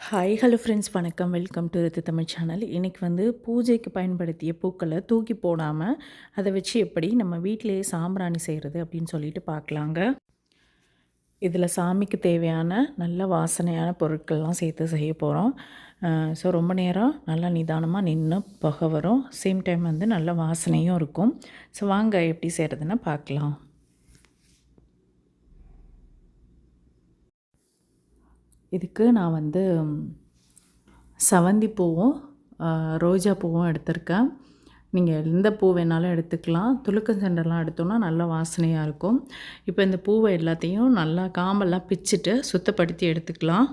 Hi hello friends வணக்கம். Welcome to ரத்து Tamil channel இன்றைக்கி வந்து பூஜைக்கு பயன்படுத்திய பூக்களை தூக்கி போடாமல் அதை வச்சு எப்படி நம்ம வீட்டிலேயே சாம்பிராணி செய்கிறது அப்படின்னு சொல்லிட்டு பார்க்கலாங்க. இதில் சாமிக்கு தேவையான நல்ல வாசனையான பொருட்கள்லாம் சேர்த்து செய்ய போகிறோம் ஸோ ரொம்ப நேரம் நல்லா நிதானமாக நின்று புகை வரும். சேம் டைம் வந்து நல்ல வாசனையும் இருக்கும். ஸோ வாங்க எப்படி செய்கிறதுன்னு பார்க்கலாம். இதுக்கு நான் வந்து செவந்தி பூவும் ரோஜா பூவும் எடுத்திருக்கேன். நீங்கள் எந்த பூ வேணாலும் எடுத்துக்கலாம். துளுக்கஞ்செண்டெல்லாம் எடுத்தோன்னா நல்லா வாசனையாக இருக்கும். இப்போ இந்த பூவை எல்லாத்தையும் நல்லா காம்பெல்லாம் பிச்சுட்டு சுத்தப்படுத்தி எடுத்துக்கலாம்.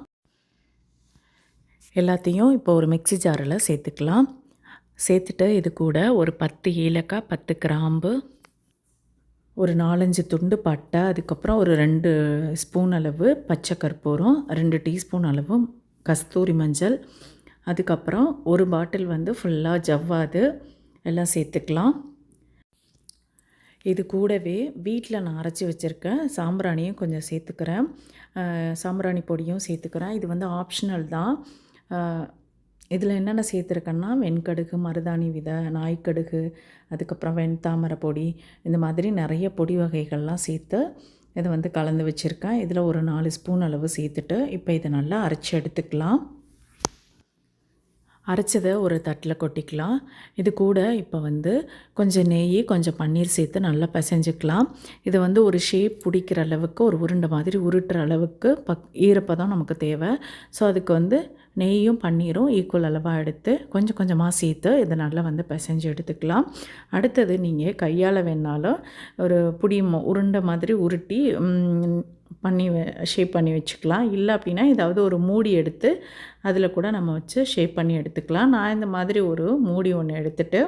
எல்லாத்தையும் இப்போ ஒரு மிக்சி ஜாரில் சேர்த்துக்கலாம். சேர்த்துட்டு இது கூட ஒரு பத்து ஏலக்காய் பத்து கிராம்பு ஒரு நாலஞ்சு துண்டு பட்டை அதுக்கப்புறம் ஒரு ரெண்டு ஸ்பூன் அளவு பச்சை கற்பூரம் ரெண்டு டீஸ்பூன் அளவு கஸ்தூரி மஞ்சள் அதுக்கப்புறம் ஒரு பாட்டில் வந்து ஃபுல்லாக ஜவ்வாது எல்லாம் சேர்த்துக்கலாம். இது கூடவே வீட்டில் நான் அரைச்சி வச்சுருக்கேன் சாம்பிராணியும் கொஞ்சம் சேர்த்துக்கிறேன். சாம்பிராணி பொடியும் சேர்த்துக்கிறேன். இது வந்து ஆப்ஷனல் தான். இதில் என்னென்ன சேர்த்துருக்கேன்னா வெண்கடுகு மருதாணி விதை நாய்க்கடுகு அதுக்கப்புறம் வெண்தாமரை பொடி இந்த மாதிரி நிறைய பொடி வகைகள்லாம் சேர்த்து இதை வந்து கலந்து வச்சுருக்கேன். இதில் ஒரு நாலு ஸ்பூன் அளவு சேர்த்துட்டு இப்போ இதை நல்லா அரைச்சி எடுத்துக்கலாம். அரைச்சதை ஒரு தட்டில் கொட்டிக்கலாம். இது கூட இப்போ வந்து கொஞ்சம் நெய் கொஞ்சம் பன்னீர் சேர்த்து நல்லா பிசைஞ்சிக்கலாம். இதை வந்து ஒரு ஷேப் பிடிக்கிற அளவுக்கு ஒரு உருண்டை மாதிரி உருட்டுற அளவுக்கு பக் ஈரப்பதம் நமக்கு தேவை. ஸோ அதுக்கு வந்து நெய்யும் பன்னீரும் ஈக்குவல் அளவாக எடுத்து கொஞ்சம் கொஞ்சமாக சேர்த்து இதை நல்லா வந்து பிசைஞ்சு எடுத்துக்கலாம். அடுத்தது நீங்கள் கையால் வேணாலும் ஒரு புடி உருண்டை மாதிரி உருட்டி பண்ணி ஷேப் பண்ணி வச்சுக்கலாம். இல்லை அப்படின்னா ஏதாவது ஒரு மூடி எடுத்து அதில் கூட நம்ம வச்சு ஷேப் பண்ணி எடுத்துக்கலாம். நான் இந்த மாதிரி ஒரு மூடி ஒன்று எடுத்துகிட்டு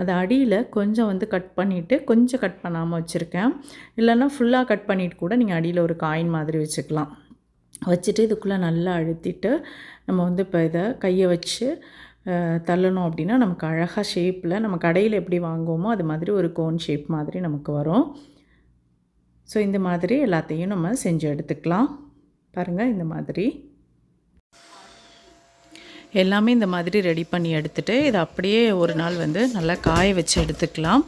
அதை அடியில் கொஞ்சம் வந்து கட் பண்ணிவிட்டு கொஞ்சம் கட் பண்ணாமல் வச்சுருக்கேன். இல்லைன்னா ஃபுல்லாக கட் பண்ணிவிட்டு கூட நீங்கள் அடியில் ஒரு காயின் மாதிரி வச்சுக்கலாம். வச்சுட்டு இதுக்குள்ளே நல்லா அழுத்திட்டு நம்ம வந்து இப்போ இதை கையை வச்சு தள்ளணும் அப்படின்னா நமக்கு அழகாக ஷேப்பில் நம்ம கடையில் எப்படி வாங்குவோமோ அது மாதிரி ஒரு கோன் ஷேப் மாதிரி நமக்கு வரும். ஸோ இந்த மாதிரி எல்லாத்தையும் நம்ம செஞ்சு எடுத்துக்கலாம். பாருங்கள் இந்த மாதிரி. எல்லாமே இந்த மாதிரி ரெடி பண்ணி எடுத்துகிட்டு இதை அப்படியே ஒரு நாள் வந்து நல்லா காய வச்சு எடுத்துக்கலாம்.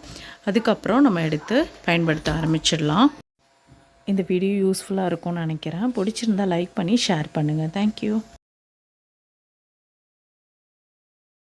அதுக்கப்புறம் நம்ம எடுத்து பயன்படுத்த ஆரம்பிச்சிடலாம். இந்த வீடியோ யூஸ்ஃபுல்லாக இருக்கும்னு நினைக்கிறேன். பிடிச்சிருந்தால் லைக் பண்ணி ஷேர் பண்ணுங்கள் தேங்க்யூ